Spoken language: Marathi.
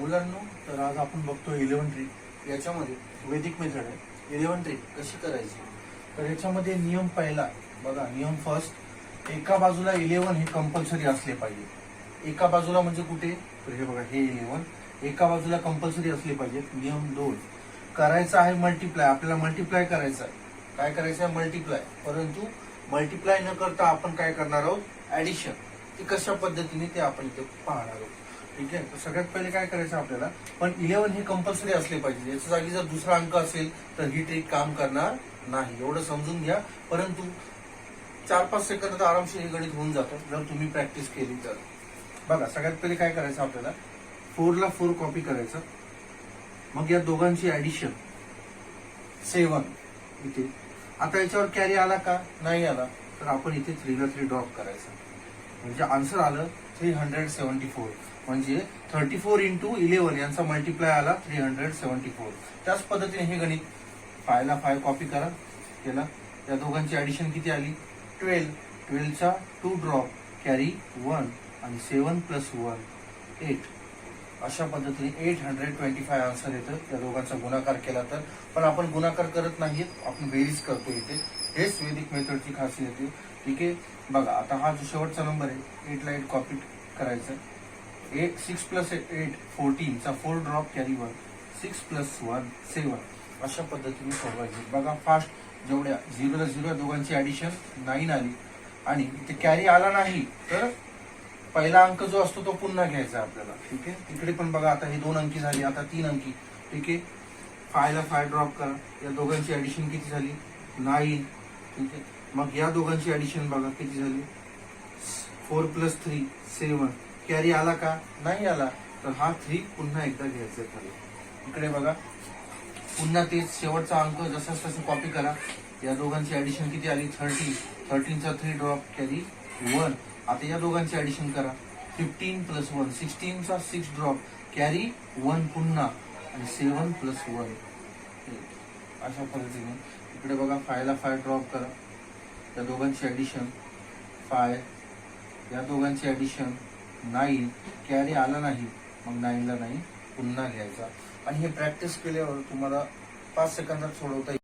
मुलांनो तर आज आपण बघतो इलेव्हन ट्री याच्यामध्ये वैदिक मेथड आहे. इलेव्हन ट्री कशी करायची? तर याच्यामध्ये नियम पहिला बघा नियम फर्स्ट एका बाजूला इलेव्हन हे कंपल्सरी असले पाहिजे. एका बाजूला म्हणजे कुठे? तर हे बघा हे इलेव्हन एका बाजूला कंपल्सरी असले पाहिजेत नियम दोन. करायचं आहे मल्टिप्लाय आपल्याला मल्टिप्लाय करायचं आहे. काय करायचं आहे? मल्टिप्लाय परंतु मल्टिप्लाय न करता आपण काय करणार आहोत? ऍडिशन ती कशा पद्धतीने ते आपण इथे पाहणार आहोत? ठीक आहे? तर सगळ्यात पहिले काय करायचं आपल्याला? पण इलेव्हन हे कंपल्सरी असले पाहिजे. याच्या जागी जर दुसरा अंक असेल तर ही ट्रिक काम करणार नाही. एवढं समजून घ्या. परंतु चार पाच सेकंदात आरामशीर हे गणित होऊन जातं जर तुम्ही प्रॅक्टिस केली तर. बघा सगळ्यात पहिले काय करायचं आपल्याला? फोरला फोर कॉपी करायचं. मग या दोघांची ऍडिशन सेवन इथे. आता याच्यावर कॅरी आला का? नाही आला. तर आपण इथे थ्रीला थ्री ड्रॉप करायचं. म्हणजे आन्सर आलं. थ्री हंड्रेड सेव्हन्टी फोर म्हणजे थर्टी फोर इंटू इलेव्हन यांचा मल्टिप्लाय आला थ्री हंड्रेड सेव्हन्टी फोर त्याच पद्धतीने हे गणित फायला फाय कॉपी करा. केला. या दोघांची ऍडिशन किती आली? ट्वेल्व ट्वेल्वचा टू ड्रॉप कॅरी वन आणि सेवन प्लस वन एट अशा पद्धतीने eight hundred twenty five answer येतं. त्या दोघांचा गुणाकार केला तर. पण आपण गुणाकार करत नाहीत आपण बेरीज करतो इथे. हेच वेदिक मेथडची खासियत आहे. ठीक आहे? बघा आता हा जो शेवटचा नंबर आहे एटला एट कॉपी करायचा. Eight six plus eight फोर्टीनचा four drop carry one six plus one seven अशा पद्धतीने सोडवायची बघा फास्ट जेवढ्या झिरोला झिरो दोघांची ॲडिशन नाईन आली. आणि ते कॅरी आला नाही तर पहिला अंक जो असतो तो पुन्हा घ्यायचा आपल्याला. ठीक आहे? इकडे पण बघा आता हे दोन अंकी झाली आता तीन अंकी. ठीक आहे? फायला फाय ड्रॉप करा. या दोघांची ॲडिशन किती झाली? नाईन ठीक आहे? मग या दोघांची ॲडिशन बघा किती झाली? Four plus three seven carry आला का? नाही आला. तर हा थ्री पुन्हा एकदा घ्यायचा खाली इकडे बघा. पुन्हा तेच शेवटचा अंक जसा तसं कॉपी करा. या दोघांची ॲडिशन किती आली? थर्टीन थर्टीनचा थ्री ड्रॉप कॅरी वन आता या दोघांची ॲडिशन करा. फिफ्टीन प्लस वन सिक्स्टीनचा सिक्स ड्रॉप कॅरी वन पुन्हा. आणि सेवन प्लस वन अशा पद्धतीने. इकडे बघा फायला फाय ड्रॉप करा. या दोघांची ऍडिशन फाय या दोघांची ऍडिशन नाईन कॅरी आला नाही. मग नाईनला नाही. पुन्हा घ्यायचा. आणि हे प्रॅक्टिस केल्यावर तुम्हाला पाच सेकंदात सोडवता येईल.